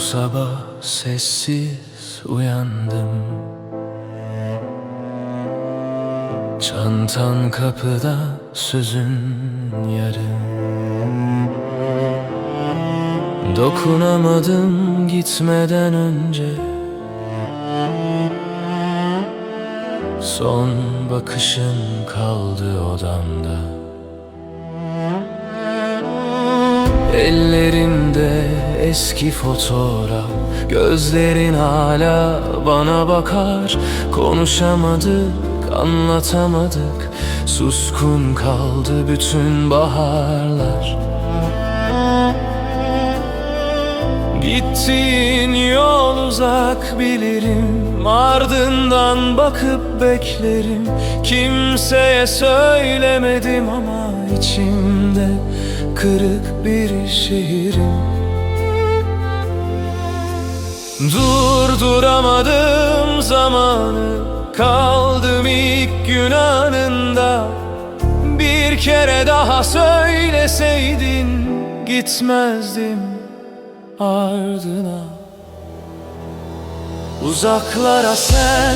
sabah sessiz uyandım. Çantan kapıda sözün yarım Dokunamadım gitmeden önce. Son bakışın kaldı odamda Ellerinde eski fotoğraf Gözlerin hala bana bakar. Konuşamadık, anlatamadık Suskun kaldı bütün baharlar. Gittiğin yol uzak bilirim Ardından bakıp beklerim. Kimseye söylemedim ama içimde Kırık bir şehrim. Durduramadım zamanı Kaldım ilk gün anında Bir kere daha söyleseydin Gitmezdim ardına. Uzaklara sen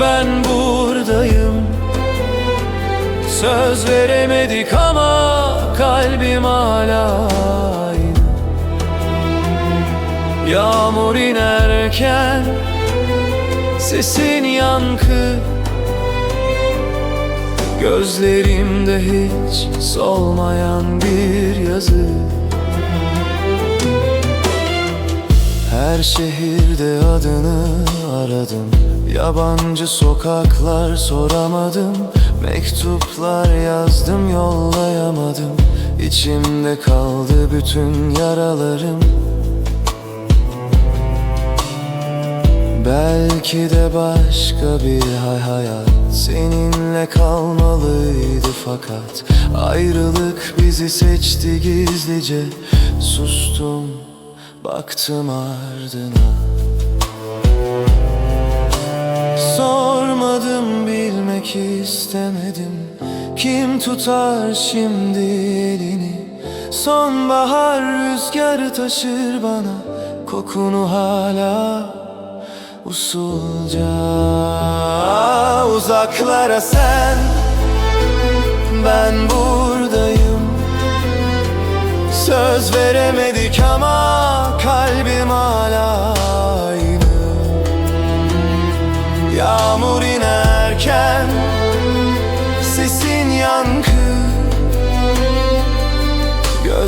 Ben buradayım. Söz veremedik ama Kalbim hala aynı. Yağmur inerken Sesin yankı. Gözlerimde hiç solmayan bir yazı. Her şehirde adını aradım. Yabancı sokaklar soramadım. Mektuplar yazdım yollayamadım İçimde kaldı bütün yaralarım. Belki de başka bir hay hayat. Seninle kalmalıydı fakat. Ayrılık bizi seçti gizlice. Sustum baktım ardına. Sormadım bilmek istemedim Kim tutar şimdi elini? Sonbahar rüzgarı taşır bana. Kokunu hala usulca. Uzaklara sen Ben buradayım. Söz veremedik ama Kalbim hala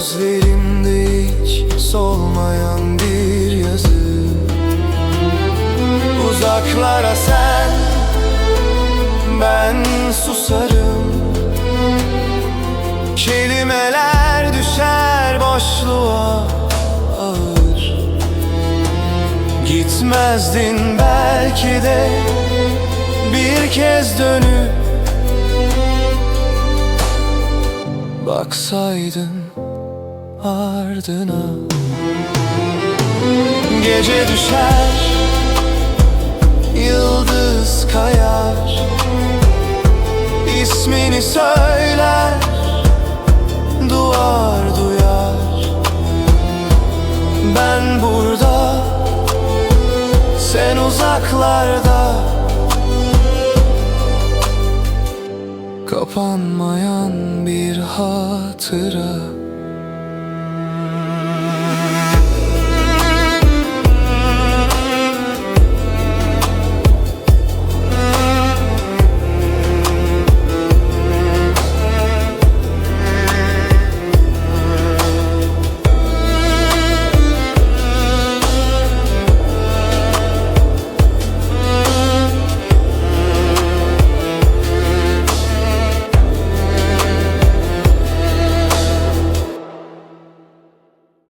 Gözlerimde hiç solmayan bir yazı. Uzaklara sen Ben susarım. Kelimeler düşer boşluğa ağır. Gitmezdin belki de Bir kez dönüp Baksaydın ardına. Gece düşer Yıldız kayar. İsmini söyler Duvar duyar. Ben burada Sen uzaklarda. Kapanmayan bir hatıra